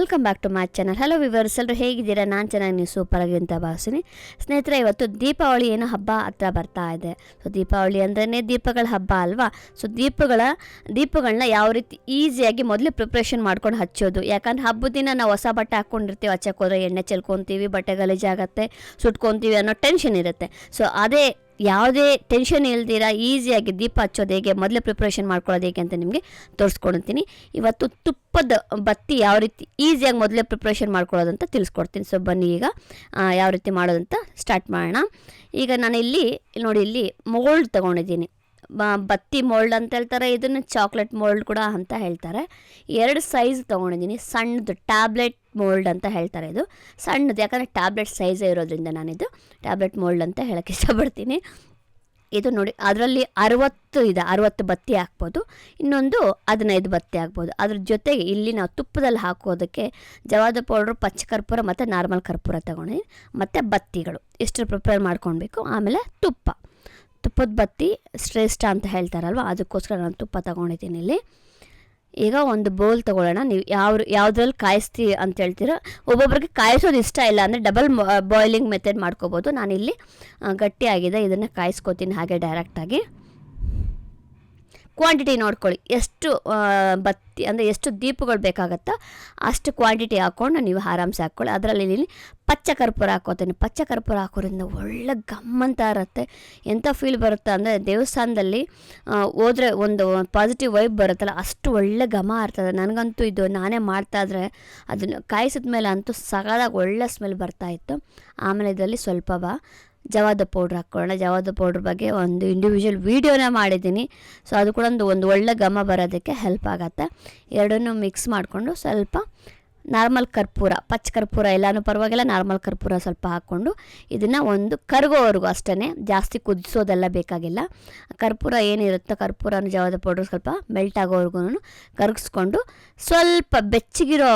Welcome back to my channel hello viewers ಎಲ್ಲರೂ ಹೇಗಿದ್ದೀರಾ? ನಾನು ಚೆನ್ನಾಗಿ, ನೀವು ಸೂಪರಾಗಿ ಅಂತ ಭಾವಿಸ್ತೀನಿ. ಸ್ನೇಹಿತರೆ, ಇವತ್ತು ದೀಪಾವಳಿ ಏನೋ ಹಬ್ಬ ಹತ್ರ ಬರ್ತಾ ಇದೆ. ಸೊ ದೀಪಾವಳಿ ಅಂದ್ರೇ ದೀಪಗಳ ಹಬ್ಬ ಅಲ್ವಾ? ಸೊ ದೀಪಗಳ ದೀಪಗಳನ್ನ ಯಾವ ರೀತಿ ಈಸಿಯಾಗಿ ಮೊದಲೇ ಪ್ರಿಪ್ರೇಷನ್ ಮಾಡ್ಕೊಂಡು ಹಚ್ಚೋದು. ಯಾಕಂದ್ರೆ ಹಬ್ಬದ ದಿನ ನಾವು ಹೊಸ ಬಟ್ಟೆ ಹಾಕ್ಕೊಂಡಿರ್ತೀವಿ, ಹಚ್ಚಕ್ಕೆ ಹೋದ್ರೆ ಎಣ್ಣೆ ಚೆಲ್ಕೊತೀವಿ ಬಟ್ಟೆ ಗಲೀಜಾಗತ್ತೆ ಸುಟ್ಕೊತೀವಿ ಅನ್ನೋ ಟೆನ್ಷನ್ ಇರುತ್ತೆ. ಸೊ ಅದೇ ಯಾವುದೇ ಟೆನ್ಷನ್ ಇಲ್ದಿರ ಈಸಿಯಾಗಿ ದೀಪ ಹಚ್ಚೋದು ಹೇಗೆ? ಮೊದಲೇ ಪ್ರಿಪ್ರೇಷನ್ ಮಾಡ್ಕೊಳ್ಳೋದು ಹೇಗೆ ಅಂತ ನಿಮಗೆ ತೋರಿಸ್ಕೊಡ್ತೀನಿ. ಇವತ್ತು ತುಪ್ಪದ ಬತ್ತಿ ಯಾವ ರೀತಿ ಈಸಿಯಾಗಿ ಮೊದಲೇ ಪ್ರಿಪ್ರೇಷನ್ ಅಂತ ತಿಳಿಸ್ಕೊಡ್ತೀನಿ. ಸೊ ಬನ್ನಿ ಈಗ ಯಾವ ರೀತಿ ಮಾಡೋದಂತ ಸ್ಟಾರ್ಟ್ ಮಾಡೋಣ. ಈಗ ನಾನು ಇಲ್ಲಿ ನೋಡಿ, ಇಲ್ಲಿ ಮೋಲ್ಡ್ ತೊಗೊಂಡಿದ್ದೀನಿ. ಬತ್ತಿ ಮೋಲ್ಡ್ ಅಂತ ಹೇಳ್ತಾರೆ. ಇದನ್ನು ಚಾಕ್ಲೇಟ್ ಮೋಲ್ಡ್ ಕೂಡ ಅಂತ ಹೇಳ್ತಾರೆ. ಎರಡು ಸೈಜ್ ತೊಗೊಂಡಿದ್ದೀನಿ. ಸಣ್ಣದು ಟ್ಯಾಬ್ಲೆಟ್ ಮೋಲ್ಡ್ ಅಂತ ಹೇಳ್ತಾರೆ ಇದು. ಸಣ್ಣದು, ಯಾಕಂದರೆ ಟ್ಯಾಬ್ಲೆಟ್ ಸೈಜೇ ಇರೋದ್ರಿಂದ ನಾನಿದು. ಟ್ಯಾಬ್ಲೆಟ್ ಮೋಲ್ಡ್ ಅಂತ ಹೇಳೋಕ್ಕೆ ಇಷ್ಟಪಡ್ತೀನಿ. ಇದು ನೋಡಿ, ಅದರಲ್ಲಿ ಅರವತ್ತು ಇದೆ. ಅರವತ್ತು ಬತ್ತಿ ಹಾಕ್ಬೋದು. ಇನ್ನೊಂದು ಹದಿನೈದು ಬತ್ತಿ ಹಾಕ್ಬೋದು. ಅದ್ರ ಜೊತೆಗೆ ಇಲ್ಲಿ ನಾವು ತುಪ್ಪದಲ್ಲಿ ಹಾಕೋದಕ್ಕೆ ಜವಾದ ಪೌಡ್ರು, ಪಚ್ಚ ಕರ್ಪೂರ ಮತ್ತು ನಾರ್ಮಲ್ ಕರ್ಪೂರ ತಗೊಂಡಿದ್ದೀನಿ. ಮತ್ತು ಬತ್ತಿಗಳು. ಇಷ್ಟು ಪ್ರಿಪೇರ್ ಮಾಡ್ಕೊಳ್ಬೇಕು. ಆಮೇಲೆ ತುಪ್ಪ. ತುಪ್ಪದ ಬತ್ತಿ ಶ್ರೇಷ್ಠ ಅಂತ ಹೇಳ್ತಾರಲ್ವ? ಅದಕ್ಕೋಸ್ಕರ ನಾನು ತುಪ್ಪ ತಗೊಂಡಿದ್ದೀನಿ ಇಲ್ಲಿ. ಈಗ ಒಂದು ಬೌಲ್ ತೊಗೊಳ್ಳೋಣ. ನೀವು ಯಾವ ಯಾವುದ್ರಲ್ಲಿ ಕಾಯಿಸ್ತಿ ಅಂತ ಹೇಳ್ತೀರ? ಒಬ್ಬೊಬ್ರಿಗೆ ಕಾಯಿಸೋದು ಇಷ್ಟ ಇಲ್ಲ ಅಂದರೆ ಡಬಲ್ ಬಾಯ್ಲಿಂಗ್ ಮೆಥಡ್ ಮಾಡ್ಕೋಬೋದು. ನಾನಿಲ್ಲಿ ಗಟ್ಟಿಯಾಗಿದೆ. ಇದನ್ನು ಕಾಯಿಸ್ಕೊತೀನಿ ಹಾಗೆ ಡೈರೆಕ್ಟಾಗಿ ಕ್ವಾಂಟಿಟಿ ನೋಡ್ಕೊಳ್ಳಿ. ಎಷ್ಟು ಬತ್ತಿ, ಅಂದರೆ ಎಷ್ಟು ದೀಪಗಳು ಬೇಕಾಗತ್ತೋ ಅಷ್ಟು ಕ್ವಾಂಟಿಟಿ ಹಾಕ್ಕೊಂಡು ನೀವು ಆರಾಮ್ಸೆ ಹಾಕ್ಕೊಳ್ಳಿ. ಅದರಲ್ಲಿ ಇಲ್ಲಿ ಪಚ್ಚ ಕರ್ಪೂರ ಹಾಕೋತೀನಿ. ಪಚ್ಚ ಕರ್ಪೂರ ಹಾಕೋದ್ರಿಂದ ಒಳ್ಳೆ ಗಮ್ಮಂತ ಇರುತ್ತೆ. ಎಂಥ ಫೀಲ್ ಬರುತ್ತೆ ಅಂದರೆ ದೇವಸ್ಥಾನದಲ್ಲಿ ಹೋದರೆ ಒಂದು ಪಾಸಿಟಿವ್ ವೈಬ್ ಬರುತ್ತಲ್ಲ, ಅಷ್ಟು ಒಳ್ಳೆ ಘಮ ಇರ್ತದೆ. ನನಗಂತೂ ಇದು ನಾನೇ ಮಾಡ್ತಾ ಇದ್ರೆ ಅದನ್ನು ಕಾಯಿಸಿದ ಮೇಲೆ ಅಂತೂ ಸಗದಾಗಿ ಒಳ್ಳೆ ಸ್ಮೆಲ್ ಬರ್ತಾಯಿತ್ತು ಆಮೇಲೆ ಇದರಲ್ಲಿ ಸ್ವಲ್ಪ ಬಾ ಜವಾದ ಪೌಡ್ರ್ ಹಾಕ್ಕೊಳ್ಳೋಣ. ಜವಾದ ಪೌಡ್ರ್ ಬಗ್ಗೆ ಒಂದು ಇಂಡಿವಿಜುವಲ್ ವೀಡಿಯೋನ ಮಾಡಿದ್ದೀನಿ. ಸೊ ಅದು ಕೂಡ ಒಂದು ಒಂದು ಒಳ್ಳೆ ಘಮ ಬರೋದಕ್ಕೆ ಹೆಲ್ಪ್ ಆಗುತ್ತೆ. ಎರಡನ್ನೂ ಮಿಕ್ಸ್ ಮಾಡಿಕೊಂಡು ಸ್ವಲ್ಪ ನಾರ್ಮಲ್ ಕರ್ಪೂರ ಪಚ್ಚ ಕರ್ಪೂರ ಎಲ್ಲನೂ ಪರವಾಗಿಲ್ಲ ನಾರ್ಮಲ್ ಕರ್ಪೂರ ಸ್ವಲ್ಪ ಹಾಕ್ಕೊಂಡು ಇದನ್ನು ಒಂದು ಕರಗೋವರೆಗೂ ಅಷ್ಟೇ ಜಾಸ್ತಿ ಕುದಿಸೋದೆಲ್ಲ ಬೇಕಾಗಿಲ್ಲ. ಕರ್ಪೂರ ಏನಿರುತ್ತೋ ಕರ್ಪೂರನ ಜವಾದ ಪೌಡ್ರ್ ಸ್ವಲ್ಪ ಮೆಲ್ಟ್ ಆಗೋವರೆಗೂ ಕರಗಿಸ್ಕೊಂಡು ಸ್ವಲ್ಪ ಬೆಚ್ಚಗಿರೋ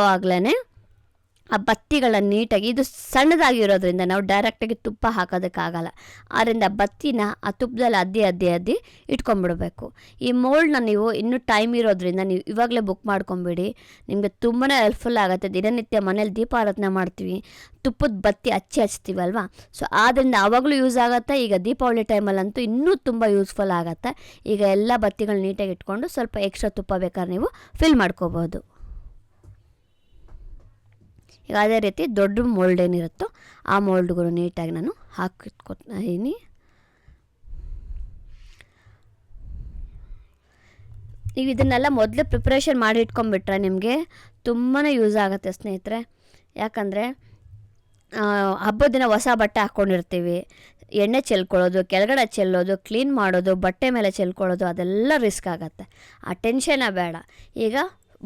ಆ ಬತ್ತಿಗಳನ್ನು ನೀಟಾಗಿ, ಇದು ಸಣ್ಣದಾಗಿರೋದ್ರಿಂದ ನಾವು ಡೈರೆಕ್ಟಾಗಿ ತುಪ್ಪ ಹಾಕೋದಕ್ಕಾಗಲ್ಲ. ಆದ್ದರಿಂದ ಬತ್ತಿನ ಆ ತುಪ್ಪದಲ್ಲಿ ಅದ್ದಿ ಅದ್ದಿ ಅದ್ದಿ ಇಟ್ಕೊಂಡ್ಬಿಡ್ಬೇಕು. ಈ ಮೋಲ್ಡ್ನ ನೀವು ಇನ್ನೂ ಟೈಮ್ ಇರೋದ್ರಿಂದ ನೀವು ಇವಾಗಲೇ ಬುಕ್ ಮಾಡ್ಕೊಂಬಿಡಿ. ನಿಮಗೆ ತುಂಬಾ ಹೆಲ್ಪ್ಫುಲ್ ಆಗುತ್ತೆ. ದಿನನಿತ್ಯ ಮನೇಲಿ ದೀಪಾರಾಧನೆ ಮಾಡ್ತೀವಿ. ತುಪ್ಪದ ಬತ್ತಿ ಹಚ್ಚಿ ಹಚ್ತೀವಲ್ವಾ? ಸೊ ಆದ್ದರಿಂದ ಆವಾಗಲೂ ಯೂಸ್ ಆಗುತ್ತೆ. ಈಗ ದೀಪಾವಳಿ ಟೈಮಲ್ಲಂತೂ ಇನ್ನೂ ತುಂಬ ಯೂಸ್ಫುಲ್ ಆಗುತ್ತೆ. ಈಗ ಎಲ್ಲ ಬತ್ತಿಗಳು ನೀಟಾಗಿ ಇಟ್ಕೊಂಡು ಸ್ವಲ್ಪ ಎಕ್ಸ್ಟ್ರಾ ತುಪ್ಪ ಬೇಕಾದ್ರೆ ನೀವು ಫಿಲ್ ಮಾಡ್ಕೋಬೋದು. ಈಗ ಅದೇ ರೀತಿ ದೊಡ್ಡ ಮೋಲ್ಡ್ ಏನಿರುತ್ತೋ ಆ ಮೋಲ್ಡ್ಗಳು ನೀಟಾಗಿ ನಾನು ಹಾಕಿಟ್ಕೊತೀನಿ. ನೀವು ಇದನ್ನೆಲ್ಲ ಮೊದಲು ಪ್ರಿಪ್ರೇಷನ್ ಮಾಡಿ ಇಟ್ಕೊಂಡ್ಬಿಟ್ರೆ ನಿಮಗೆ ತುಂಬಾ ಯೂಸ್ ಆಗುತ್ತೆ ಸ್ನೇಹಿತರೆ. ಯಾಕಂದರೆ ಹಬ್ಬದ ದಿನ ಹೊಸ ಬಟ್ಟೆ ಹಾಕ್ಕೊಂಡಿರ್ತೀವಿ ಎಣ್ಣೆ ಚೆಲ್ಕೊಳ್ಳೋದು, ಕೆಳಗಡೆ ಚೆಲ್ಲೋದು ಕ್ಲೀನ್ ಮಾಡೋದು, ಬಟ್ಟೆ ಮೇಲೆ ಚೆಲ್ಕೊಳ್ಳೋದು ಅದೆಲ್ಲ ರಿಸ್ಕ್ ಆಗುತ್ತೆ. ಆ ಟೆನ್ಷನೇ ಬೇಡ. ಈಗ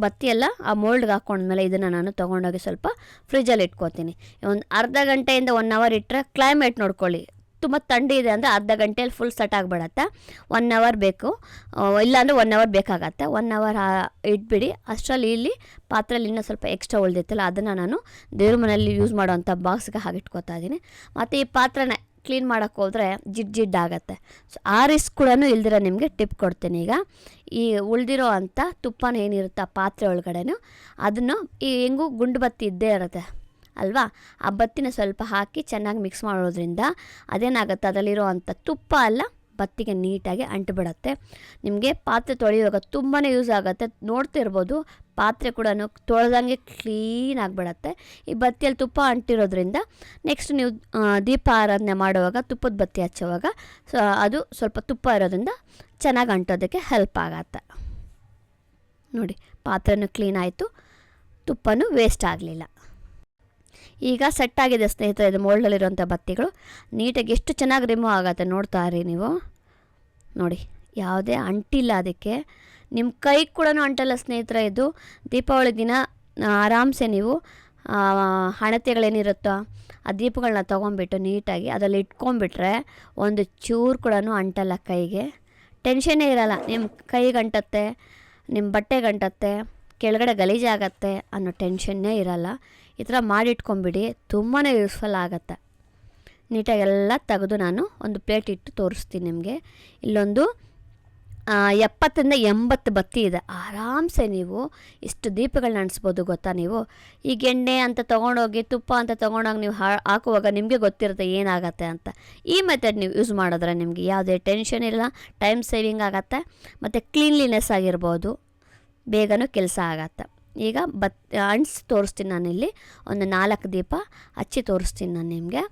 ಬತ್ತಿ ಎಲ್ಲ ಆ ಮೋಲ್ಡ್ಗೆ ಹಾಕೊಂಡ್ಮೇಲೆ ಇದನ್ನು ನಾನು ತೊಗೊಂಡೋಗಿ ಸ್ವಲ್ಪ ಫ್ರಿಜ್ಜಲ್ಲಿ ಇಟ್ಕೋತೀನಿ. ಒಂದು ಅರ್ಧ ಗಂಟೆಯಿಂದ ಒನ್ ಅವರ್ ಇಟ್ಟರೆ ಕ್ಲೈಮೇಟ್ ನೋಡ್ಕೊಳ್ಳಿ. ತುಂಬ ಥಂಡಿ ಇದೆ ಅಂದರೆ ಅರ್ಧ ಗಂಟೆಯಲ್ಲಿ ಫುಲ್ ಸೆಟ್ ಆಗಿಬಿಡತ್ತೆ. ಒನ್ ಅವರ್ ಬೇಕು. ಇಲ್ಲಾಂದರೆ ಒನ್ ಅವರ್ ಬೇಕಾಗತ್ತೆ. ಒನ್ ಅವರ್ ಇಟ್ಬಿಡಿ. ಅಷ್ಟರಲ್ಲಿ ಇಲ್ಲಿ ಪಾತ್ರೆಯಲ್ಲಿ ಇನ್ನೂ ಸ್ವಲ್ಪ ಎಕ್ಸ್ಟ್ರಾ ಉಳಿದಿತ್ತಲ್ಲ, ಅದನ್ನು ನಾನು ದೇವ್ರ ಮನೆಯಲ್ಲಿ ಯೂಸ್ ಮಾಡೋವಂಥ ಬಾಕ್ಸ್ಗೆ ಹಾಕಿಟ್ಕೋತಾ ಇದ್ದೀನಿ. ಮತ್ತು ಈ ಪಾತ್ರೆನ ಕ್ಲೀನ್ ಮಾಡೋಕ್ಕೆ ಹೋದರೆ ಜಿಡ್ ಜಿಡ್ ಆಗುತ್ತೆ. ಸೊ ಆ ರಿಸ್ಕ್ ಕೂಡ ಇಲ್ದಿರ ನಿಮಗೆ ಟಿಪ್ ಕೊಡ್ತೀನಿ ಈಗ. ಈ ಉಳಿದಿರೋ ಅಂಥ ತುಪ್ಪನ ಏನಿರುತ್ತೆ ಆ ಪಾತ್ರೆ ಒಳಗಡೆನು ಅದನ್ನು ಈ ಹೆಂಗೂ ಗುಂಡು ಬತ್ತಿ ಇದ್ದೇ ಇರುತ್ತೆ, ಅಲ್ವಾ? ಆ ಬತ್ತಿನ ಸ್ವಲ್ಪ ಹಾಕಿ ಚೆನ್ನಾಗಿ ಮಿಕ್ಸ್ ಮಾಡೋದ್ರಿಂದ ಅದೇನಾಗುತ್ತೆ? ಅದರಲ್ಲಿರೋ ಅಂಥ ತುಪ್ಪ ಎಲ್ಲ ಬತ್ತಿಗೆ ನೀಟಾಗಿ ಅಂಟುಬಿಡತ್ತೆ. ನಿಮಗೆ ಪಾತ್ರೆ ತೊಳೆಯುವಾಗ ತುಂಬಾ ಯೂಸ್ ಆಗುತ್ತೆ. ನೋಡ್ತಿರ್ಬೋದು, ಪಾತ್ರೆ ಕೂಡ ತೊಳೆದಂಗೆ ಕ್ಲೀನ್ ಆಗಿಬಿಡತ್ತೆ. ಈ ಬತ್ತಿಯಲ್ಲಿ ತುಪ್ಪ ಅಂಟಿರೋದ್ರಿಂದ ನೆಕ್ಸ್ಟ್ ನೀವು ದೀಪ ಆರಾಧನೆ ಮಾಡುವಾಗ ತುಪ್ಪದ ಬತ್ತಿ ಹಚ್ಚುವಾಗ, ಸೊ, ಅದು ಸ್ವಲ್ಪ ತುಪ್ಪ ಇರೋದ್ರಿಂದ ಚೆನ್ನಾಗಿ ಅಂಟೋದಕ್ಕೆ ಹೆಲ್ಪ್ ಆಗತ್ತೆ. ನೋಡಿ, ಪಾತ್ರೆನೂ ಕ್ಲೀನ್ ಆಯಿತು. ತುಪ್ಪನೂ ವೇಸ್ಟ್ ಆಗಲಿಲ್ಲ. ಈಗ ಸೆಟ್ ಆಗಿದೆ ಸ್ನೇಹಿತರೆ, ಇದು ಮೋಲ್ಡಲ್ಲಿರುವಂಥ ಬತ್ತಿಗಳು. ನೀಟಾಗಿ ಎಷ್ಟು ಚೆನ್ನಾಗಿ ರಿಮೂವ್ ಆಗುತ್ತೆ ನೋಡ್ತಾ ಇರಿ ನೀವು. ನೋಡಿ, ಯಾವುದೇ ಅಂಟಿಲ್ಲ ಅದಕ್ಕೆ. ನಿಮ್ಮ ಕೈ ಕೂಡ ಅಂಟಲ್ಲ ಸ್ನೇಹಿತರೆ ಇದು. ದೀಪಾವಳಿ ದಿನ ಆರಾಮ್ಸೆ ನೀವು. ಹಣತೆಗಳೇನಿರುತ್ತೋ ಆ ದೀಪಗಳನ್ನ ತೊಗೊಂಬಿಟ್ಟು ನೀಟಾಗಿ ಅದರಲ್ಲಿ ಇಟ್ಕೊಂಬಿಟ್ರೆ ಒಂದು ಚೂರು ಕೂಡ ಅಂಟಲ್ಲ ಕೈಗೆ. ಟೆನ್ಷನ್ನೇ ಇರಲ್ಲ. ನಿಮ್ಮ ಕೈಗೆ ಅಂಟತ್ತೆ ನಿಮ್ಮ ಬಟ್ಟೆಗೆ ಅಂಟತ್ತೆ ಕೆಳಗಡೆ ಗಲೀಜಾಗತ್ತೆ ಅನ್ನೋ ಟೆನ್ಷನ್ನೇ ಇರಲ್ಲ. ಈ ಥರ ಮಾಡಿಟ್ಕೊಂಬಿಡಿ ತುಂಬಾ ಯೂಸ್ಫುಲ್ ಆಗುತ್ತೆ. ನೀಟಾಗಿ ಎಲ್ಲ ತೆಗೆದು ನಾನು ಒಂದು ಪ್ಲೇಟ್ ಇಟ್ಟು ತೋರಿಸ್ತೀನಿ ನಿಮಗೆ. ಇಲ್ಲೊಂದು ಎಪ್ಪತ್ತರಿಂದ ಎಂಬತ್ತು ಬತ್ತಿ ಇದೆ. ಆರಾಮ್ಸೆ ನೀವು ಇಷ್ಟು ದೀಪಗಳನ್ನ ಅಣಿಸ್ಬೋದು ಗೊತ್ತಾ ನೀವು? ಈಗ ಎಣ್ಣೆ ಅಂತ ತೊಗೊಂಡೋಗಿ, ತುಪ್ಪ ಅಂತ ತೊಗೊಂಡೋಗಿ ನೀವು ಹಾಕುವಾಗ ನಿಮಗೆ ಗೊತ್ತಿರುತ್ತೆ ಏನಾಗತ್ತೆ ಅಂತ. ಈ ಮೆಥಡ್ ನೀವು ಯೂಸ್ ಮಾಡಿದ್ರೆ ನಿಮಗೆ ಯಾವುದೇ ಟೆನ್ಷನ್ ಇಲ್ಲ ಟೈಮ್ ಸೇವಿಂಗ್ ಆಗುತ್ತೆ, ಮತ್ತು ಕ್ಲೀನ್ಲಿನೆಸ್ ಆಗಿರ್ಬೋದು. ಬೇಗನೂ ಕೆಲಸ ಆಗತ್ತೆ. ಈಗ ಬತ್ ಅಂಟ್ಸ್ ತೋರಿಸ್ತೀನಿ ನಾನಿಲ್ಲಿ. ಒಂದು ನಾಲ್ಕು ದೀಪ, ಹಚ್ಚಿ ತೋರಿಸ್ತೀನಿ ನಾನು ನಿಮಗೆ.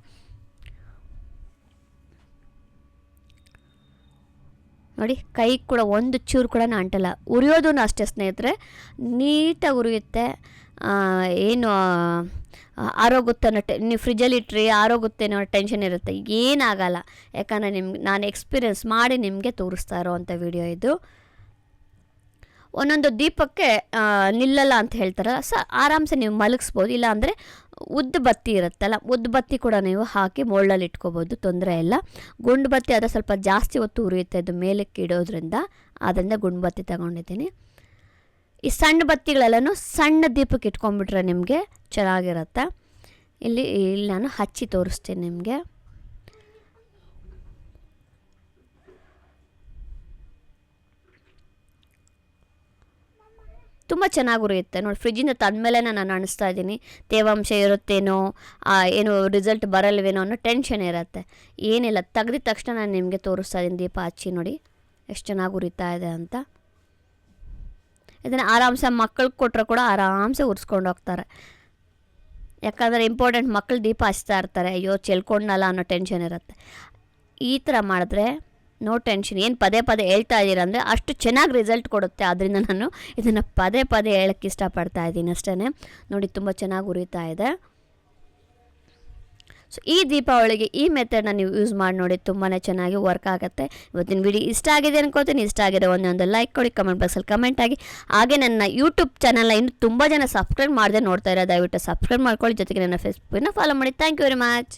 ನೋಡಿ, ಕೈ ಕೂಡ ಒಂದು ಚೂರು ಕೂಡ ಅಂಟಲ್ಲ. ಉರಿಯೋದು ಅಷ್ಟೇ ಸ್ನೇಹಿತರೆ. ನೀಟಾಗಿ ಉರಿಯುತ್ತೆ. ಏನು ಆರೋಗುತ್ತೆ ಅನ್ನೋ ಟೆ, ನೀವು ಫ್ರಿಜ್ಜಲ್ಲಿ ಇಟ್ಟರೆ ಆರೋಗುತ್ತೆ ಅನ್ನೋ ಟೆನ್ಷನ್ ಇರುತ್ತೆ. ಏನಾಗಲ್ಲ. ಯಾಕಂದರೆ ನಿಮ್ಗೆ, ನಾನು ಎಕ್ಸ್ಪೀರಿಯೆನ್ಸ್ ಮಾಡಿ ನಿಮಗೆ ತೋರಿಸ್ತಾ ಇರೋವಂಥ ವಿಡಿಯೋ ಇದು. ಒಂದೊಂದು ದೀಪಕ್ಕೆ ನಿಲ್ಲಲ್ಲ ಅಂತ ಹೇಳ್ತಾರಲ್ಲ, ಸ ಆರಾಮ್ಸೆ ನೀವು ಮಲಗಿಸ್ಬೋದು. ಇಲ್ಲಾಂದರೆ ಉದ್ದ ಬತ್ತಿ ಇರುತ್ತಲ್ಲ, ಉದ್ದ ಬತ್ತಿ ಕೂಡ ನೀವು ಹಾಕಿ ಮೋಳಲ್ಲಿ ಇಟ್ಕೋಬೋದು, ತೊಂದರೆ ಇಲ್ಲ. ಗುಂಡು ಬತ್ತಿ ಆದರೆ ಸ್ವಲ್ಪ ಜಾಸ್ತಿ ಹೊತ್ತು ಉರಿಯುತ್ತೆ ಅದು ಮೇಲಕ್ಕೆ ಇಡೋದ್ರಿಂದ. ಆದ್ದರಿಂದ ಗುಂಡು ಬತ್ತಿ ತಗೊಂಡಿದ್ದೀನಿ. ಈ ಸಣ್ಣ ಬತ್ತಿಗಳೆಲ್ಲನೂ ಸಣ್ಣ ದೀಪಕ್ಕೆ ಇಟ್ಕೊಂಡ್ಬಿಟ್ರೆ ನಿಮಗೆ ಚೆನ್ನಾಗಿರುತ್ತೆ? ಇಲ್ಲಿ ಇಲ್ಲಿ ನಾನು ಹಚ್ಚಿ ತೋರಿಸ್ತೀನಿ ನಿಮಗೆ. ತುಂಬ ಚೆನ್ನಾಗಿ ಉರಿಯುತ್ತೆ. ನೋಡಿ ಫ್ರಿಜ್ಜಿಂದ ತಂದಮೇಲೆ ನಾನು ಅನಿಸ್ತಾ ಇದ್ದೀನಿ. ತೇವಾಂಶ ಇರುತ್ತೇನೋ ಏನು ರಿಸಲ್ಟ್ ಬರಲ್ವೇನೋ ಅನ್ನೋ ಟೆನ್ಷನ್ ಇರುತ್ತೆ. ಏನಿಲ್ಲ, ತೆಗ್ದಿದ ತಕ್ಷಣ ನಾನು ನಿಮಗೆ ತೋರಿಸ್ತಾ ಇದ್ದೀನಿ ದೀಪ ಹಚ್ಚಿ ನೋಡಿ, ಎಷ್ಟು ಚೆನ್ನಾಗಿ ಉರಿತಾ ಇದೆ ಅಂತ. ಇದನ್ನು ಆರಾಮ್ಸೆ ಮಕ್ಕಳಿಗೆ ಕೊಟ್ಟರೆ ಕೂಡ ಆರಾಮ್ಸೆ ಉರಿಸ್ಕೊಂಡು ಹೋಗ್ತಾರೆ. ಯಾಕಂದರೆ ಇಂಪಾರ್ಟೆಂಟ್ ಮಕ್ಕಳು ದೀಪ ಹಚ್ತಾ ಇರ್ತಾರೆ. ಅಯ್ಯೋ ಚೆಲ್ಕೊಂಡಲ್ಲ ಅನ್ನೋ ಟೆನ್ಷನ್ ಇರುತ್ತೆ. ಈ ಥರ ಮಾಡಿದ್ರೆ ನೋ ಟೆನ್ಷನ್ ಏನು ಪದೇ ಪದೇ ಹೇಳ್ತಾ ಇದ್ದೀರ ಅಂದರೆ ಅಷ್ಟು ಚೆನ್ನಾಗಿ ರಿಸಲ್ಟ್ ಕೊಡುತ್ತೆ. ಆದ್ದರಿಂದ ನಾನು ಇದನ್ನು ಪದೇ ಪದೇ ಹೇಳೋಕ್ಕೆ ಇಷ್ಟಪಡ್ತಾ ಇದ್ದೀನಿ ಅಷ್ಟೇ ನೋಡಿ, ತುಂಬ ಚೆನ್ನಾಗಿ ಉರಿತಾ ಇದೆ. ಸೊ ಈ ದೀಪಾವಳಿಗೆ ಈ ಮೆಥಡ್ನ ನೀವು ಯೂಸ್ ಮಾಡಿ ನೋಡಿ ತುಂಬಾ ಚೆನ್ನಾಗಿ ವರ್ಕ್ ಆಗುತ್ತೆ. ಇವತ್ತಿನ ವಿಡಿಯೋ ಇಷ್ಟ ಆಗಿದೆ ಅನ್ಕೋತೀನಿ. ಇಷ್ಟ ಆಗಿದೆ ಒಂದೊಂದು ಲೈಕ್ ಕೊಡಿ ಕಮೆಂಟ್ ಬಾಕ್ಸಲ್ಲಿ ಕಮೆಂಟ್ ಆಗಿ. ಹಾಗೆ ನನ್ನ ಯೂಟ್ಯೂಬ್ ಚಾನಲ್ನ ಇನ್ನು ತುಂಬ ಜನ ಸಬ್ಸ್ಕ್ರೈಬ್ ಮಾಡದೆ ನೋಡ್ತಾ ಇರೋ ದಯವಿಟ್ಟು ಸಬ್ಸ್ಕ್ರೈಬ್ ಮಾಡ್ಕೊಳ್ಳಿ. ಜೊತೆಗೆ ನನ್ನ ಫೇಸ್ಬುಕ್ನ ಫಾಲೋ ಮಾಡಿ. Thank you very much